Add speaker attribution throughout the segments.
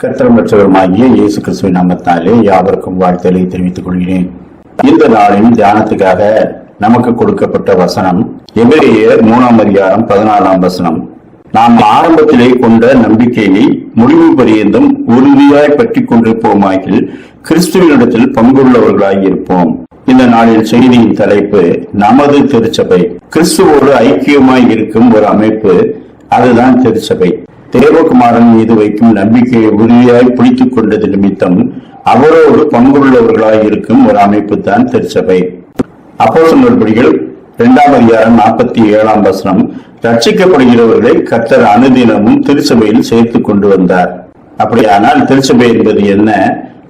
Speaker 1: கர்த்தரும் மற்றவருமாகிய இயேசு கிறிஸ்துவ நாமத்தாலே யாவருக்கும் வாழ்த்தலை தெரிவித்துக் கொள்கிறேன். இந்த நாளின் தியானத்துக்காக நமக்கு கொடுக்கப்பட்ட வசனம் எபிரேயர் மூணாம் அதிகாரம் பதினாலாம் வசனம். நாம் ஆரம்பத்திலே கொண்ட நம்பிக்கையை முடிவு பரியந்தம் உறுதியாய் பற்றி கொண்டிருப்போமாகில் கிறிஸ்துவனிடத்தில் பங்குள்ளவர்களாய் இருப்போம். இந்த நாளில் செய்தியின் தலைப்பு நமது திருச்சபை. கிறிஸ்துவோடு ஐக்கியமாய் இருக்கும் ஒரு அமைப்பு அதுதான் திருச்சபை. தேவகுமாரன் மீது வைக்கும் நம்பிக்கையை உறுதியாய் பிடித்துக் கொண்டது நிமித்தம் அவரோடு பங்குள்ளவர்களாய் இருக்கும் ஒரு அமைப்பு தான் திருச்சபை. அப்போ சொன்னபடிகள் இரண்டாம் அதிகாரம் நாற்பத்தி ஏழாம் வசனம். ரட்சிக்கப்படுகிறவர்களை கத்தர் அனுதினமும் திருச்சபையில் சேர்த்து கொண்டு வந்தார். அப்படியானால் திருச்சபை என்பது என்ன?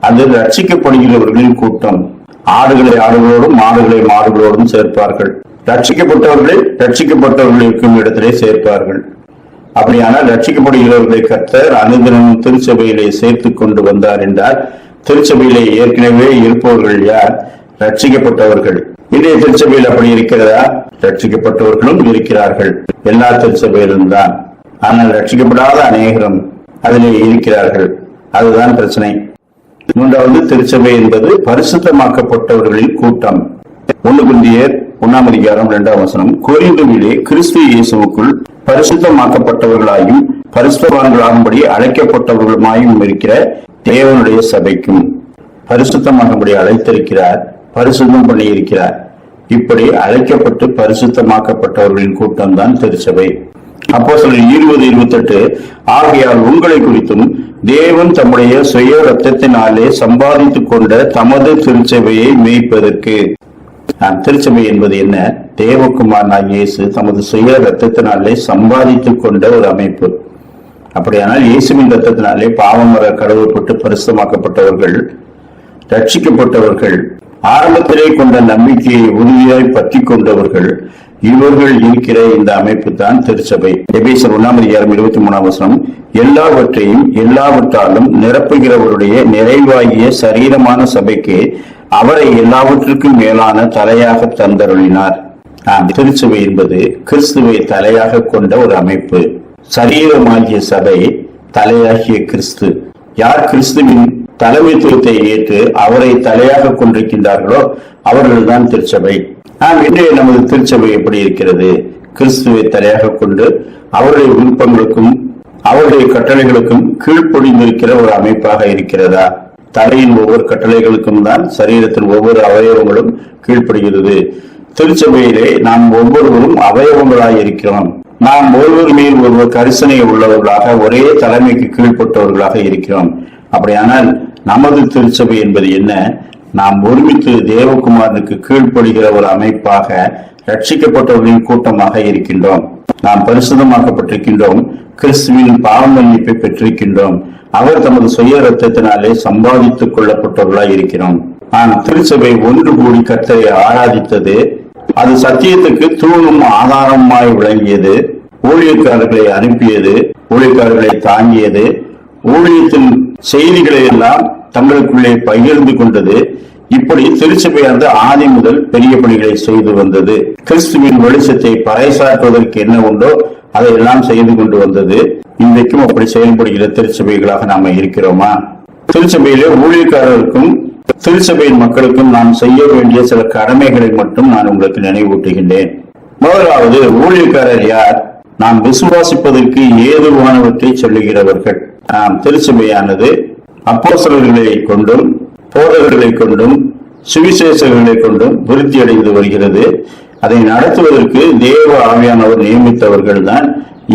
Speaker 1: அது ரட்சிக்கப்படுகிறவர்களின் கூட்டம். ஆடுகளை ஆடுகளோடும் மாடுகளை மாடுகளோடும் சேர்ப்பார்கள். ரட்சிக்கப்பட்டவர்களை ரட்சிக்கப்பட்டவர்கள் இருக்கும் இடத்திலே சேர்ப்பார்கள். அப்படியானால் ரட்சிக்கப்படுகிறவர்களை கர்த்தர் அனுதினமும் திருச்சபையிலே சேர்த்து கொண்டு வந்தார் என்றால் திருச்சபையிலே ஏற்கனவே இருப்பவர்கள் யார்? ரட்சிக்கப்பட்டவர்கள் இன்றைய திருச்சபையில் அப்படி இருக்கிறதா? ரட்சிக்கப்பட்டவர்களும் இருக்கிறார்கள். எல்லா திருச்சபையிலும் தான். ஆனால் ரட்சிக்கப்படாத அநேகரும் அதிலே இருக்கிறார்கள். அதுதான் பிரச்சனை. மூன்றாவது திருச்சபை என்பது பரிசுத்தமாக்கப்பட்டவர்களின் கூட்டம். ஒன்று குந்தியர் ஒன்னாம் அதிகாரம் இரண்டாம் வசனம். கோரிந்துவிலே கிறிஸ்து இயேசுவுக்குள் பரிசுத்தமாக்கப்பட்டவர்களாயும் பரிசுத்தவான்களாகும்படி அழைக்கப்பட்டவர்களுமாயும் இருக்கிற தேவனுடைய சபைக்கும் பரிசுத்தமாகும்படி அழைத்திருக்கிறார் பரிசுத்தம் பண்ணி இருக்கிறார் இப்படி அழைக்கப்பட்டு பரிசுத்தமாக்கப்பட்டவர்களின் கூட்டம் தான் திருச்சபை. அப்போ சொல்ல இருபது இருபத்தெட்டு ஆகையால் உங்களை குறித்தும் தேவன் தம்முடைய சுய ரத்தத்தினாலே சம்பாதித்துக் கொண்ட தமது திருச்சபையை மேய்ப்பதற்கு. நான் திருச்சபை என்பது என்ன? தேவகுமார் இயேசு தமது சுய ரத்தத்தினாலே சம்பாதித்துக் கொண்ட ஒரு அமைப்பு. அப்படியானால் இயேசுவின் ரத்தத்தினாலே பாவம் வர கடவுப்பட்டு பரிசுத்தமாக்கப்பட்டவர்கள் ரட்சிக்கப்பட்டவர்கள் ஆரம்பத்திலே கொண்ட நம்பிக்கையை உறுதியாய் பற்றி கொண்டவர்கள் இவர்கள் இருக்கிற இந்த அமைப்பு தான் திருச்சபை. எபேசர் ஒன்னாம் அதிகாரம் இருபத்தி மூணாம் வசனம் எல்லாவற்றையும் எல்லாவற்றாலும் நிரப்புகிறவருடைய நிறைவாகிய சரீரமான சபைக்கு அவரை எல்லாவற்றுக்கும் மேலான தலையாக தந்தருளினார். திருச்சபை என்பது கிறிஸ்துவை தலையாக கொண்ட ஒரு அமைப்பு. சரீரமாகிய சபை தலையாகிய கிறிஸ்து. யார் கிறிஸ்துவின் தலைமைத்துவத்தை ஏற்று அவரை தலையாக கொண்டிருக்கின்றார்களோ அவர்கள்தான் திருச்சபை. ஆம் இன்றைய நமது திருச்சபை எப்படி இருக்கிறது? கிறிஸ்துவை தலையாக கொண்டு அவருடைய விருப்பங்களுக்கும் அவருடைய கட்டளைகளுக்கும் கீழ்ப்பொழிந்திருக்கிற ஒரு அமைப்பாக இருக்கிறதா? தலையின் ஒவ்வொரு கட்டளைகளுக்கும் தான் சரீரத்தின் ஒவ்வொரு அவயவங்களும் கீழ்ப்படுகிறது. திருச்சபையிலே நாம் ஒவ்வொருவரும் அவயவங்களாய் இருக்கிறோம். நாம் ஒருவர் மேல் ஒருவர் கரிசனை உள்ளவர்களாக ஒரே தலைமைக்கு கீழ்ப்பட்டவர்களாக இருக்கிறோம். அப்படியானால் நமது திருச்சபை என்பது என்ன? நாம் ஒருமித்து தேவகுமாரனுக்கு கீழ்ப்படுகிற ஒரு அமைப்பாக ரட்சிக்கப்பட்டவர்களின் கூட்டமாக இருக்கின்றோம். நாம் பரிசுதமாக்கப்பட்டிருக்கின்றோம் கிறிஸ்துவின் பாவ மன்னிப்பை பெற்றிருக்கின்றோம். அவர் தமது சுய ரத்தத்தினாலே சம்பாதித்துக் கொள்ளப்பட்டவர்களாய் இருக்கிறோம். ஆனால் திருச்சபை ஒன்று கூடி கத்தரை ஆராதித்தது. அது சத்தியத்துக்கு தூணும் ஆதாரமாய் விளங்கியது. ஊழியக்காரர்களை அனுப்பியது. ஊழியக்காரர்களை தாங்கியது. ஊழியத்தின் செய்திகளை எல்லாம் தங்களுக்குள்ளே பகிர்ந்து கொண்டது. இப்படி திருச்சபையானது ஆதி முதல் பெரிய பணிகளை செய்து வந்தது. கிறிஸ்துவின் வெளிச்சத்தை பறைசாற்றுவதற்கு என்ன உண்டோ அதையெல்லாம் செய்து கொண்டு வந்தது. இன்றைக்கும் அப்படி செயல்படுகிற திருச்சபைகளாக நாம இருக்கிறோமா? திருச்சபையிலே ஊழியக்காரருக்கும் திருச்சபையின் மக்களுக்கும் நாம் செய்ய வேண்டிய சில கடமைகளை மட்டும் நான் உங்களுக்கு நினைவூட்டுகின்றேன். முதலாவது ஊழியக்காரர் யார்? நாம் விசுவாசிப்பதற்கு ஏதுவானவற்றை சொல்லுகிறவர்கள். நாம் திருச்சபையானது அப்போஸ்தலர்களை கொண்டும் போதகர்களை கொண்டும் சுவிசேஷங்களை கொண்டும் விருத்தி அடைந்து வருகிறது. அதை நடத்துவதற்கு தேவ ஆவியானவர் நியமித்தவர்கள் தான்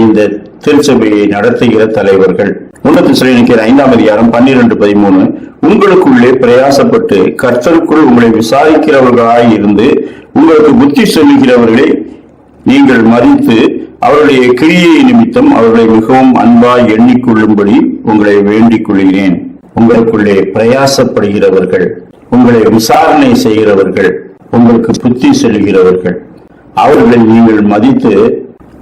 Speaker 1: இந்த திருச்சபையை நடத்துகிற தலைவர்கள். உன்னத சிறைநிக்கிற ஐந்தாம் அதிகாரம் பன்னிரண்டு பதிமூணு. உங்களுக்குள்ளே பிரயாசப்பட்டு கர்த்தருக்குள் உங்களை விசாரிக்கிறவர்களாய் இருந்து உங்களுக்கு புத்தி சொல்லுகிறவர்களை நீங்கள் மதித்து அவருடைய கிரியை நிமித்தம் அவர்களை மிகவும் அன்பாய் எண்ணிக்கொள்ளும்படி உங்களை வேண்டிக் கொள்கிறேன். உங்களுக்குள்ளே பிரயாசப்படுகிறவர்கள் உங்களை விசாரணை செய்கிறவர்கள் உங்களுக்கு புத்தி செல்கிறவர்கள். அவர்களை நீங்கள் மதித்து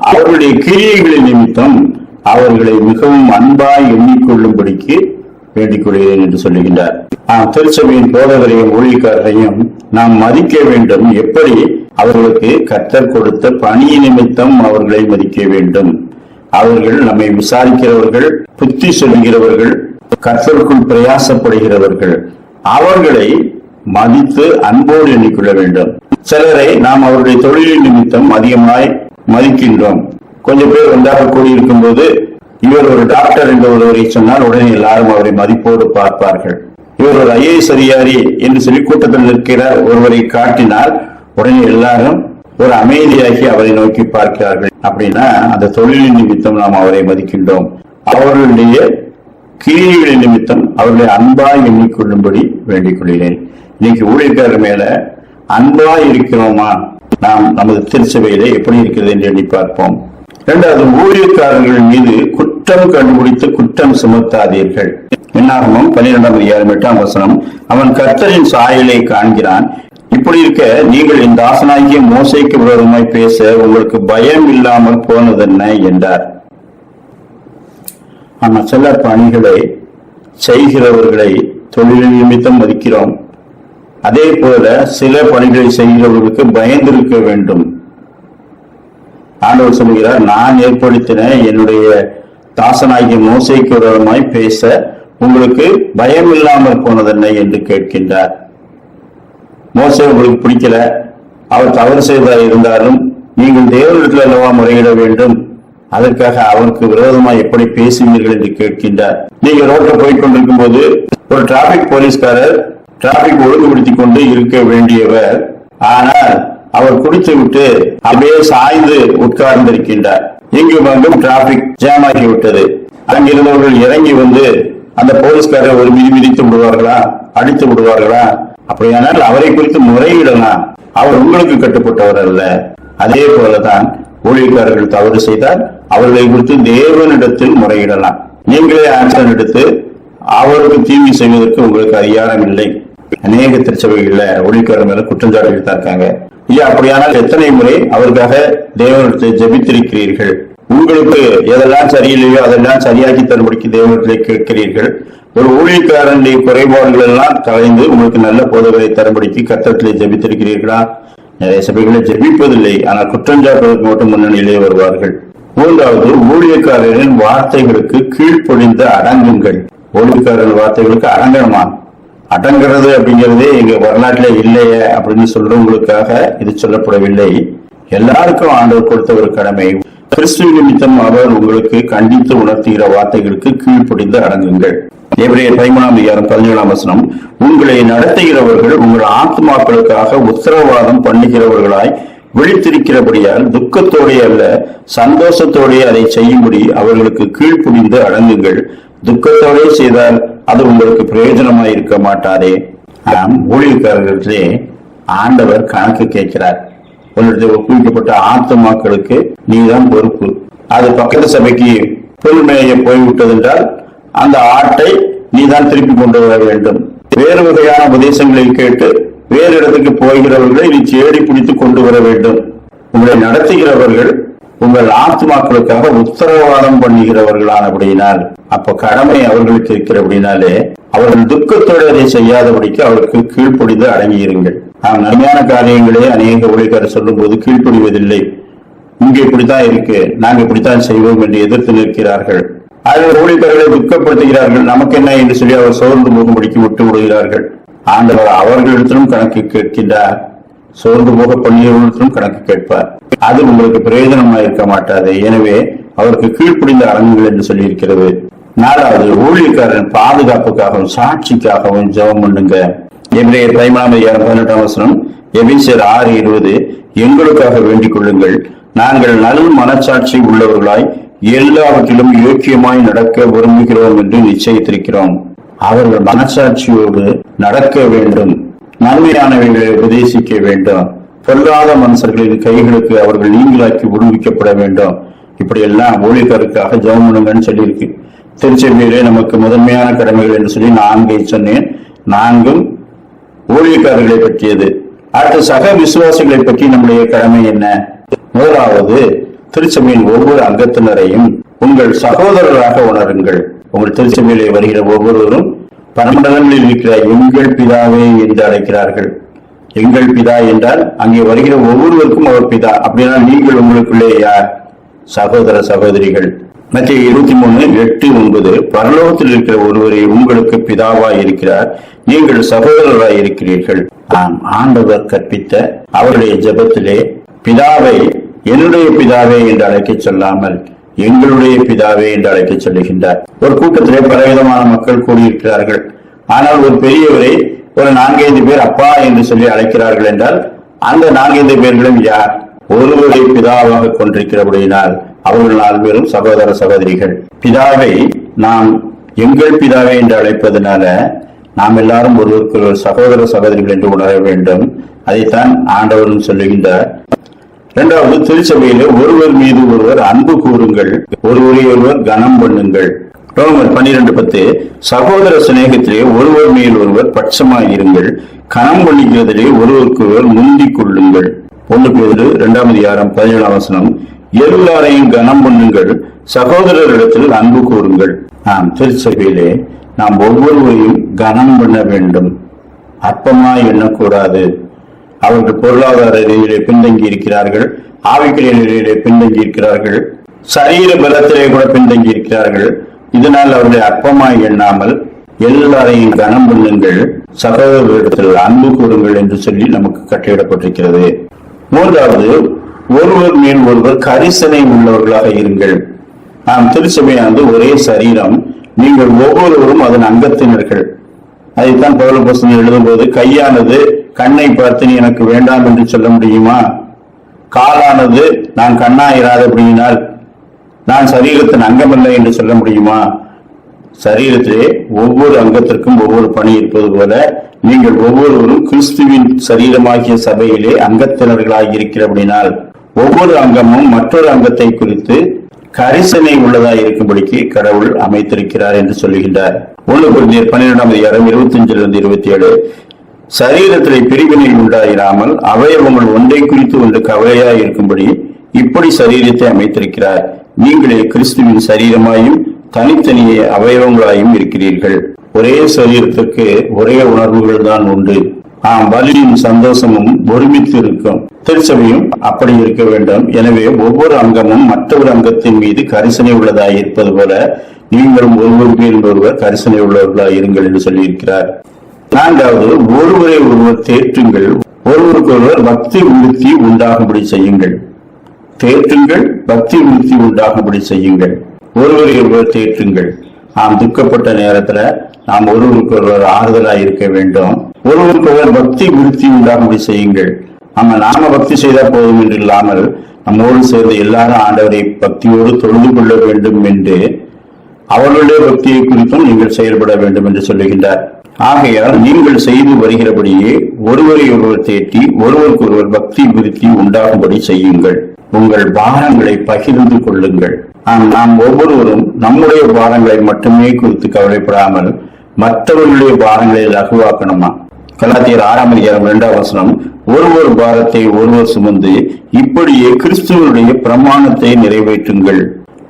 Speaker 1: அவர்களுடைய கிரியைகளின் நிமித்தம் அவர்களை மிகவும் அன்பாய் எண்ணிக்கொள்ளும்படிக்கு வேண்டிக் கொள்கிறேன் என்று சொல்லுகின்றார். திருச்சபையின் போதகரையும் ஊழியக்காரரையும் நாம் மதிக்க வேண்டும். எப்படி? அவர்களுக்கு கத்தர் கொடுத்த பணி நிமித்தம் அவர்களை மதிக்க வேண்டும். அவர்கள் நம்மை விசாரிக்கிறவர்கள் புத்தி சொல்லுகிறவர்கள் கர்த்தருக்குள் பிரயாசப்படுகிறவர்கள் அவர்களை மதித்து அன்போடு எண்ணிக்கொள்ள வேண்டும். சிலரை நாம் அவருடைய தொழிலின் நிமித்தம் அதிகமாய் மதிக்கின்றோம். கொஞ்சம் பேர் ஒன்றாக கூடியிருக்கும் போது இவர் ஒரு டாக்டர் என்று ஒருவரை சொன்னால் உடனே எல்லாரும் அவரை மதிப்போடு பார்ப்பார்கள். இவர் ஒரு ஐஏஎஸ் அதிகாரி என்று சொல்லி கூட்டத்தில் நிற்கிற ஒருவரை காட்டினால் உடனே எல்லாரும் ஒரு அமைதியாகி அவரை நோக்கி பார்க்கிறார்கள். அப்படின்னா அந்த தொழிலின் நிமித்தம் நாம் அவரை மதிக்கின்றோம். அவர்களுடைய கிரியைகளின் நிமித்தம் அவர்களை அன்பாய் எண்ணிக்கொள்ளும்படி வேண்டிக் கொள்கிறேன் இன்னைக்கு ஊழியக்காரர் மேல அன்பாய் இருக்கிறோமா? நாம் நமது திருச்சபையில எப்படி இருக்கிறது என்று எண்ணி பார்ப்போம். இரண்டாவது ஊழியக்காரர்கள் மீது குற்றம் கண்டுபிடித்து குற்றம் சுமத்தாதீர்கள். என்னாகமும் பன்னிரெண்டாம் அதிகாரம் எட்டாம் வசனம் அவன் கர்த்தரின் சாயலை காண்கிறான். இப்படி இருக்க நீங்கள் இந்த ஆசனாகிய மோசைக்கு விரோதமாய் பேச உங்களுக்கு பயம் இல்லாமல் போனதென்ன? என்றார். ஆனால் சில பணிகளை செய்கிறவர்களை தொழில் நிமித்தம் மதிக்கிறோம். அதே போல சில பணிகளை செய்கிறவர்களுக்கு பயந்திருக்க வேண்டும். ஆண்டவர் சொல்கிறார் நான் ஏற்படுத்தின என்னுடைய தாசனாகிய மோசைக்கு விரோதமாய் பேச உங்களுக்கு பயம் இல்லாமல் போனதென்ன என்று கேட்கின்றார். மோசை உங்களுக்கு பிடிக்கல. அவர் தவறு செய்ததாக இருந்தாலும் நீங்கள் தேவனிடத்தில் அல்லவா முறையிட வேண்டும். அதற்காக அவருக்கு விரோதமாக எப்படி பேசுவீர்கள் என்று கேட்கின்றார். நீங்க ரோட்ல போய் கொண்டிருக்கும் போது ஒரு டிராபிக் போலீஸ்காரர் டிராபிக் ஒழுங்குபடுத்திக் கொண்டு இருக்க வேண்டியவர். ஆனால் அவர் குடித்து விட்டு அப்படியே சாய்ந்து உட்கார்ந்திருக்கின்றார். இங்கும் அங்கும் டிராபிக் ஜாம் ஆகிவிட்டது. அங்கிருந்தவர்கள் இறங்கி வந்து அந்த போலீஸ்காரர் ஒரு மிதி மிதித்து விடுவார்களா? அடித்து விடுவார்களா? அப்படியானால் அவரை குறித்து முறையிடலாம். அவர் உங்களுக்கு கட்டுப்பட்டவர் அல்ல. அதே போலதான் ஊழியக்காரர்கள் தவறு செய்தால் அவர்களை குறித்து தேவனிடத்தில் முறையிடலாம். நீங்களே ஆக்ஷன் எடுத்து அவருக்கு தீமை செய்வதற்கு உங்களுக்கு அதிகாரம் இல்லை. அநேக திருச்சபைகள்ல ஊழியக்காரர் மேல குற்றஞ்சாட்டுகள் தான் இருக்காங்க. ஐயா அப்படியானால் எத்தனை முறை அவருக்காக தேவனிடத்தை ஜெபித்திருக்கிறீர்கள்? உங்களுக்கு எதெல்லாம் சரியில்லையோ அதெல்லாம் சரியாக்கி தரும்படிக்கு தேவனத்தை கேட்கிறீர்கள். ஒரு ஊழியக்காரனுடைய குறைபாடுகள் எல்லாம் கலைந்து உங்களுக்கு நல்ல போதகளை தரும்படிக்கு கத்தத்திலே ஜபித்திருக்கிறீர்களா? நிறைய சபைகளை ஜெபிப்பதில்லை. ஆனால் குற்றஞ்சாட்டுவதற்கு மட்டும் முன்னணியிலே வருவார்கள். மூன்றாவது ஊழியக்காரரின் வார்த்தைகளுக்கு கீழ்ப்பொழிந்து அடங்குங்கள் ஊழியக்காரர்கள் வார்த்தைகளுக்கு அடங்கணுமா அடங்குறது அப்படிங்கிறதே எங்க வரலாற்றிலே இல்லையே அப்படின்னு சொல்றவங்களுக்காக இது சொல்லப்படவில்லை. எல்லாருக்கும் ஆண்டவர் கொடுத்த ஒரு கடமை. கிறிஸ்துவ நிமித்தம் அவர் உங்களுக்கு கண்டித்து உணர்த்துகிற வார்த்தைகளுக்கு கீழ்ப்படிந்து அடங்குங்கள். எவரைய பதிமூணாம் அதிகாரம் பதினேழாம் வசனம் உங்களை நடத்துகிறவர்கள் உங்கள் ஆத்மாக்களுக்காக உத்தரவாதம் பண்ணுகிறவர்களாய் விழித்திருக்கிறபடியால் துக்கத்தோடே அல்ல சந்தோஷத்தோடே அதை செய்யும்படி அவர்களுக்கு கீழ்ப்புடிந்து அடங்குங்கள். துக்கத்தோடே செய்தால் அது உங்களுக்கு பிரயோஜனமாய் இருக்க மாட்டாரே நாம் ஊழியக்காரர்களே ஆண்டவர் கணக்கு கேட்கிறார். உன்னுடைய ஒப்புவிக்கப்பட்ட ஆத்மாக்களுக்கு நீதான் பொறுப்பு. அது பக்கத்து சபைக்கு புல்மேய போய்விட்டது என்றால் அந்த ஆட்டை நீதான் திருப்பி கொண்டு வர வேண்டும். வேறு வகையான உபதேசங்களை கேட்டு வேறு இடத்துக்கு போகிறவர்களை நீ தேடி பிடித்து கொண்டு வர வேண்டும். உங்களை நடத்துகிறவர்கள் உங்கள் ஆத்மாக்களுக்காக உத்தரவாதம் பண்ணுகிறவர்களானபடியினால் அப்ப கடமை அவர்களுக்கு இருக்கிறபடினாலே அவர்கள் துக்கத்தோடு அதை செய்யாதபடிக்கு அவருக்கு கீழ்ப்பொடிந்து அடங்கியிருங்கள். நாம் நன்மையான காரியங்களே அநேக ஊழியக்காரர் சொல்லும் போது கீழ்ப்படிவதில்லை. இங்கே இப்படித்தான் இருக்கு நாங்க இப்படித்தான் செய்வோம் என்று எதிர்த்து நிற்கிறார்கள். அதில் ஊழியர்களை துக்கப்படுத்துகிறார்கள் நமக்கு என்ன என்று சொல்லி அவர் சோர்ந்து போகும்படிக்கு விட்டு விடுகிறார்கள். ஆண்டவர் அவர்களிடத்திலும் கணக்கு கேட்கின்றார். சோர்ந்து போக பண்ணியவர்களிடத்திலும் கணக்கு கேட்பார். அது உங்களுக்கு பிரயோஜனமாக இருக்க மாட்டாது. எனவே அவருக்கு கீழ்ப்படிந்த அரங்குகள் என்று சொல்லி இருக்கிறது நாலாவது ஊழியக்காரன் பாதுகாப்புக்காகவும் சாட்சிக்காகவும் ஜெபம் பண்ணுங்க. எபிரேயர் பதிமூணாம் அதிகாரம் பதினெட்டாம் வசனம் எபிசர் ஆறு இருபது எங்களுக்காக வேண்டிக் கொள்ளுங்கள். நாங்கள் நல் மனச்சாட்சி உள்ளவர்களாய் எல்லாவற்றிலும் யோக்கியமாய் நடக்க விரும்புகிறோம் என்று நிச்சயித்திருக்கிறோம். அவர்கள் மனச்சாட்சியோடு நடக்க வேண்டும் நன்மையானவைகளை உபதேசிக்க வேண்டும். பொல்லாத மனுஷர்களின் கைகளுக்கு அவர்கள் நீங்களாக்கி விடுவிக்கப்பட வேண்டும். இப்படி எல்லாம் ஊழியக்காருக்காக ஜெபம் பண்ணுங்கன்னு சொல்லியிருக்கு. திருச்செவியிலே நமக்கு முதன்மையான கடமைகள் என்று சொல்லி நான்கை சொன்னேன். நான்கும் ஊழியக்காரர்களை பற்றியது. அடுத்த சக விசுவாசிகளை பற்றி நம்முடைய கடமை என்ன? முதலாவது திருச்சபையின் ஒவ்வொரு அங்கத்தினரையும் உங்கள் சகோதரராக உணருங்கள். உங்கள் திருச்சபையிலே வருகிற ஒவ்வொருவரும் பரமண்டலங்களில் இருக்கிற எங்கள் பிதாவே என்று அழைக்கிறார்கள். எங்கள் பிதா என்றால் அங்கே வருகிற ஒவ்வொருவருக்கும் அவர் பிதா. அப்படின்னா நீங்கள் உங்களுக்குள்ளே யார் சகோதர சகோதரிகள். மத்திய இருபத்தி மூணு எட்டு ஒன்பது. பரலோகத்தில் இருக்கிற ஒருவரை உங்களுக்கு பிதாவாய் இருக்கிறார். நீங்கள் சகோதரராய் இருக்கிறீர்கள். ஆம் ஆண்டவர் கற்பித்த அவருடைய ஜெபத்திலே பிதாவை என்னுடைய பிதாவே என்று அழைக்க சொல்லாமல் எங்களுடைய பிதாவே என்று அழைக்க சொல்லுகின்றார். ஒரு கூட்டத்திலே பலவிதமான மக்கள் கூடியிருக்கிறார்கள். ஆனால் ஒரு பெரியவரை ஒரு நான்கைந்து பேர் அப்பா என்று சொல்லி அழைக்கிறார்கள் என்றால் அந்த நான்கைந்து பேர்களும் யார்? ஒருவரை பிதாவாக கொண்டிருக்கிறபடியினால் அவர்கள் நால்வரும் சகோதர சகோதரிகள். பிதாவை நாம் எங்கள் பிதாவை என்று அழைப்பதனால நாம் எல்லாரும் ஒருவருக்கு ஒரு சகோதர சகோதரிகள் என்று உணர வேண்டும். அதைத்தான் ஆண்டவரும் சொல்லுகின்றார். இரண்டாவது திருச்சபையில ஒருவர் மீது ஒருவர் அன்பு கூறுங்கள் ஒருவரை ஒருவர் கனம் பண்ணுங்கள். ரோமர் பன்னிரண்டு பத்து சகோதர சிநேகத்திலே ஒருவர் மேல் ஒருவர் பட்சமாய் இருங்கள் கனம் பண்ணிக்கிறதிலே ஒருவருக்கு ஒருவர் முந்திக் கொள்ளுங்கள். ஒன்று பேரு இரண்டாம் அதிகாரம் பதினேழாம் வசனம் எல்லாரையும் கனம் பண்ணுங்கள். சகோதரரிடத்தில் அன்பு கூறுங்கள். நாம் திருச்சபையிலே நாம் ஒவ்வொருவரையும் கனம் பண்ண வேண்டும். அற்பமாய் எண்ணக்கூடாது. அவர்கள் பொருளாதார ரீதியிலே பின்தங்கி இருக்கிறார்கள். ஆவிக்கிற நிலையிலே பின்தங்கி இருக்கிறார்கள். சரீர பலத்திலே கூட பின்தங்கி இருக்கிறார்கள். இதனால் அவர்களை அற்பமாய் எண்ணாமல் எல்லாரையும் கனம் பண்ணுங்கள். சகோதரர்களிடத்தில் அன்பு கூறுங்கள் என்று சொல்லி நமக்கு கட்டளையிடப்பட்டிருக்கிறது. மூன்றாவது ஒருவர் மேல் ஒருவர் கரிசனை உள்ளவர்களாக இருங்கள். நாம் திருச்சபையானது ஒரே சரீரம். நீங்கள் ஒவ்வொருவரும் அதன் அங்கத்தினர்கள். அதைத்தான் பௌலபோசன் எழுதும்போது கையானது கண்ணை பார்த்து நீ எனக்கு வேண்டாம் என்று சொல்ல முடியுமா? காலானது நான் கண்ணாயிராதபடியினால் நான் சரீரத்தின் அங்கமல்ல என்று சொல்ல முடியுமா? சரீரத்திலே ஒவ்வொரு அங்கத்திற்கும் ஒவ்வொரு பணி இருப்பது போல நீங்கள் ஒவ்வொருவரும் கிறிஸ்துவின் சரீரமாகிய சபையிலே அங்கத்தினர்களாகியிருக்கிற அப்படினால் ஒவ்வொரு அங்கமும் மற்றொரு அங்கத்தை குறித்து கரிசனை உள்ளதாய் இருக்கும்படிக்கு கடவுள் அமைத்திருக்கிறார் என்று சொல்லுகின்றார். ஒன்று குருந்தியர் பன்னிரெண்டாம் அதிகாரம் இருபத்தி அஞ்சிலிருந்து இருபத்தி ஏழு சரீரத்திலே பிரிவினை உண்டாயிராமல் அவயவங்கள் ஒன்றை குறித்து ஒன்று கவலையாய் இருக்கும்படி இப்படி சரீரத்தை அமைத்திருக்கிறார். நீங்களே கிறிஸ்துவின் சரீரமாயும் தனித்தனியே அவயவங்களாயும் இருக்கிறீர்கள். ஒரே சரீரத்துக்கு ஒரே உணர்வுகள் தான் உண்டு. ஆம் வலியும் சந்தோஷமும் ஒருமித்து இருக்கும். திருச்சபையும் அப்படி இருக்க வேண்டும். எனவே ஒவ்வொரு அங்கமும் மற்றொரு அங்கத்தின் மீது கரிசனை உள்ளதாக இருப்பது போல நீங்களும் ஒருவர் மேல் ஒருவர் கரிசனை உள்ளவர்களாக இருங்கள் என்று சொல்லியிருக்கிறார். நான்காவது ஒருவரை ஒருவர் தேற்றுங்கள். ஒருவருக்கு ஒருவர் பக்தி விருத்தி உண்டாகும்படி செய்யுங்கள். தேற்றுங்கள் பக்தி விருத்தி உண்டாகும்படி செய்யுங்கள். ஒருவரை ஒருவர் தேற்றுங்கள். நாம் துக்கப்பட்ட நேரத்துல நாம் ஒருவருக்கு ஒருவர் ஆறுதலாக இருக்க வேண்டும். ஒருவருக்கு ஒருவர் பக்தி விருத்தி உண்டாகும்படி செய்யுங்கள். நம்ம நாம பக்தி செய்தால் போதும் என்று இல்லாமல் நம்மோடு சேர்ந்து எல்லாரும் ஆண்டவரை பக்தியோடு தொழுது கொள்ள வேண்டும் என்று அவர்களுடைய பக்தியை குறித்தும் நீங்கள் செயல்பட வேண்டும் என்று சொல்லுகின்றார். ஆகையால் நீங்கள் செய்து வருகிறபடியே ஒருவரை ஒருவர் தேற்றி ஒருவருக்கு ஒருவர் பக்தி விருத்தி உண்டாகும்படி செய்யுங்கள். உங்கள் பாரங்களை பகிர்ந்து கொள்ளுங்கள். ஆனால் நாம் ஒவ்வொருவரும் நம்முடைய பாரங்களை மட்டுமே குறித்து கவலைப்படாமல் மற்றவர்களுடைய பாரங்களை லகுவாக்கணுமா கலாத்தியர் ஆறாம் அதிகாரம் இரண்டாம் வசனம் ஒருவர் பாரத்தை ஒருவர் சுமந்து இப்படியே கிறிஸ்துவனுடைய பிரமாணத்தை நிறைவேற்றுங்கள்.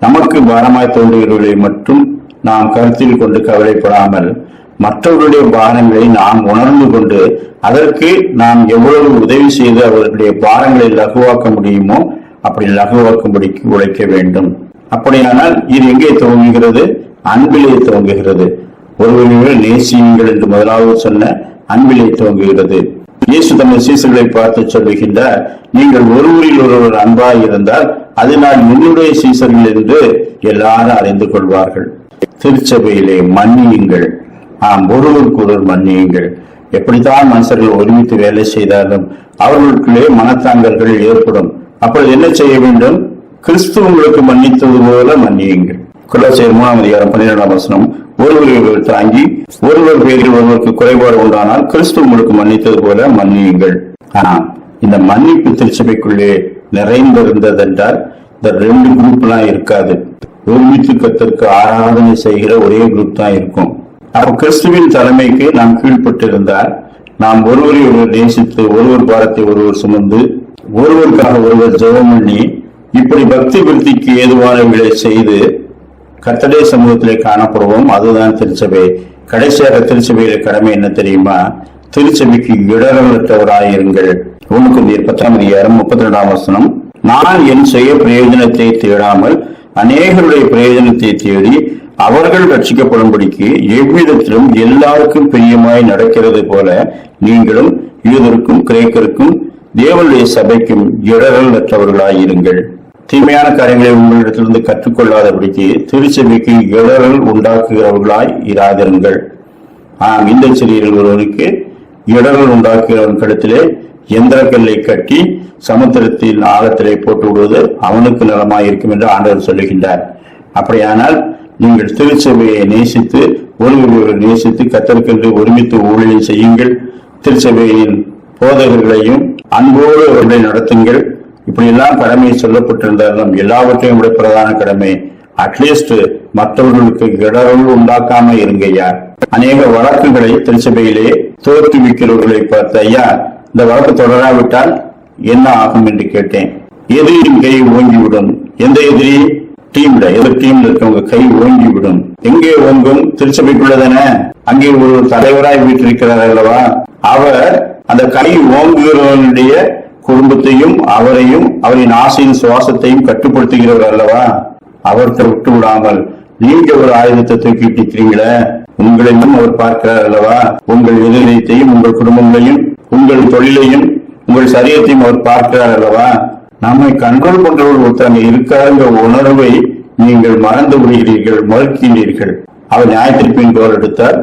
Speaker 1: நமக்கு பாரமாய் தோன்றுகிறவர்களை மட்டும் நாம் கருத்தில் கொண்டு கவலைப்படாமல் மற்றவர்களுடைய பாரங்களை நாம் உணர்ந்து கொண்டு அதற்கு நாம் எவ்வளவு உதவி செய்து அவர்களுடைய பாரங்களை லகுவாக்க முடியுமோ அப்படி லகுவாக்கும்படிக்கு உழைக்க வேண்டும். அப்படியானால் இது எங்கே துவங்குகிறது? அன்பிலே துவங்குகிறது. ஒருவர்கள் நேசியுங்கள் என்று முதலாவது சொன்ன அன்பிலே துவங்குகிறது. இயேசு தமது சீசர்களை பார்த்து சொல்லுகின்றார் நீங்கள் ஒருவரில் ஒருவர் அன்பாய் இருந்தால் அதனால் என்னுடைய சீசர்கள் என்று எல்லாரும் அறிந்து கொள்வார்கள். திருச்சபையிலே மன்னியுங்கள். ஆம் ஒருவருக்கு ஒருவர் மன்னியுங்கள். எப்படித்தான் மனுஷர்கள் ஒருமித்து வேலை செய்தாலும் அவர்களுக்குள்ளே மனத்தாங்கல்கள் ஏற்படும். அப்பொழுது என்ன செய்ய வேண்டும்? கிறிஸ்து உங்களுக்கு மன்னித்தது போல மன்னியுங்கள். குலசேர் மூணாம் அதிகாரம் பன்னிரெண்டாம் வசனம் ஒருவர் தாங்கி ஒருவர் பேரில் ஒருவருக்கு குறைபாடு உண்டானால் கிறிஸ்துவ உங்களுக்கு மன்னித்தது போல மன்னியுங்கள். ஆனால் இந்த மன்னிப்பு திருச்சபைக்குள்ளே நிறைந்திருந்ததென்றால் இந்த ரெண்டு குரூப் எல்லாம் இருக்காது. ஒருமித்து கத்திற்கு ஆராதனை செய்கிற ஒரே குரூப் தான் இருக்கும். அப்ப கிறிஸ்துவின் தலைமைக்கு நாம் கீழ்பட்டிருந்தால் நாம் ஒருவரை ஒருவர் நேசித்து ஒருவர் பாரத்தை ஒருவர் சுமந்து ஒருவருக்காக ஒருவர் ஜெபம் பண்ணி இப்படி பக்தி விருத்திக்கு ஏதுவானவர்களை செய்து கர்த்தடைய சமூகத்திலே காணப்படுவோம். அதுதான் திருச்சபை. கடைசியாக திருச்சபையில கடமை என்ன தெரியுமா? திருச்சபைக்கு இடரவற்றவராயிருங்கள் ஒண்ணுக்கு நீர் பத்தாம் அதிகாரம் முப்பத்தி ரெண்டாம் வசனம். நான் என் சுய பிரயோஜனத்தை தேடாமல் அநேகருடைய பிரயோஜனத்தை தேடி அவர்கள் ரட்சிக்கப்படும்படிக்கு எவ்விதத்திலும் எல்லாருக்கும் பிரியமாய் நடக்கிறது போல நீங்களும் யூதருக்கும் கிரேக்கருக்கும் தேவனுடைய சபைக்கும் இடரல் அற்றவர்களாயிருங்கள். தீமையான காரியங்களை உங்களிடத்திலிருந்து கற்றுக்கொள்ளாதபடிக்கு திருச்சபைக்கு இடரல் உண்டாக்குகிறவர்களாய் இராதிருங்கள். ஆம் இந்த சிறியர்கள் ஒருவனுக்கு இடர்கள் உண்டாக்குகிறவன் கழுத்திலே எந்திரக்கல்லை கட்டி சமுத்திரத்தின் ஆழத்திலே போட்டு விடுவது அவனுக்கு நலமாய் இருக்கும் என்று ஆண்டவர் சொல்லுகின்றார். அப்படியானால் நீங்கள் திருச்சபையை நேசித்து ஒருவரை நேசித்து கத்தற்கென்று ஒருமித்து ஊழியம் செய்யுங்கள். திருச்சபையின் போதகர்களையும் அன்போடு அவர்களை நடத்துங்கள். இப்படியெல்லாம் கடமை சொல்லப்பட்டிருந்தாலும் எல்லாவற்றையும் விட பிரதான கடமை அட்லீஸ்ட் மற்றவர்களுக்கு இடர்கள் உண்டாக்காம இருங்கய்யா அநேக வழக்குகளை திருச்சபையிலே தோற்றுவிக்கிறவர்களை பார்த்த ஐயா இந்த வழக்கு தொடராவிட்டால் என்ன ஆகும் என்று கேட்டேன். எதிரியின் கை ஓங்கிவிடும். எந்த எதிரி? டீம்ல எதிர் டீம்ல இருக்கவங்க கை ஓங்கிவிடும். எங்கே ஓங்கும்? திருச்சபைக்குள்ளதானே அங்கே ஒரு தலைவராய் வீட்டிருக்கிறார் அல்லவா? அவர் அந்த கை ஓங்குகிறவனுடைய குடும்பத்தையும் அவரையும் அவரின் ஆசையின் சுவாசத்தையும் கட்டுப்படுத்துகிறவர் அல்லவா? அவர்கிட்ட விட்டு விடாமல் நீங்க ஒரு ஆயுதத்தை தூக்கிட்டு இருக்கிறீங்களே உங்களையும் அவர் பார்க்கிறார் அல்லவா? உங்கள் எதிரியத்தையும் உங்கள் குடும்பங்களையும் உங்கள் தொழிலையும் உங்கள் சரீரத்தையும் அவர் பார்க்கிறார் அல்லவா? நம்மை கண்ட்ரோல் பண்றவர் ஒருத்தங்க இருக்காருங்கிற உணர்வை நீங்கள் மறந்து விடுகிறீர்கள் மறுக்கின்றீர்கள். அவர் நியாயத்திற்பின் தோல் எடுத்தால்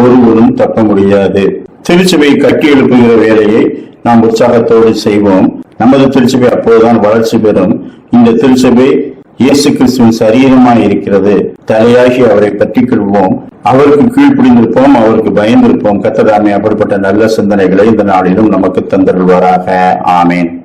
Speaker 1: ஒருவரும் தப்ப முடியாது. திருச்சபை கட்டி எழுப்புகிற வேலையை நாம் உற்சாகத்தோடு செய்வோம். நமது திருச்சபை அப்போதுதான் வளர்ச்சி பெறும். இந்த திருச்சபை இயேசு கிறிஸ்துவின் சரீரமாய் இருக்கிறது. தலையாகி அவரை பற்றி கொள்வோம். அவருக்கு கீழ்ப்பிடிந்திருப்போம் அவருக்கு பயந்திருப்போம். கத்ததாமே அப்படிப்பட்ட நல்ல சிந்தனைகளை இந்த நாளிலும் நமக்கு தந்தருள்வாராக. ஆமேன்.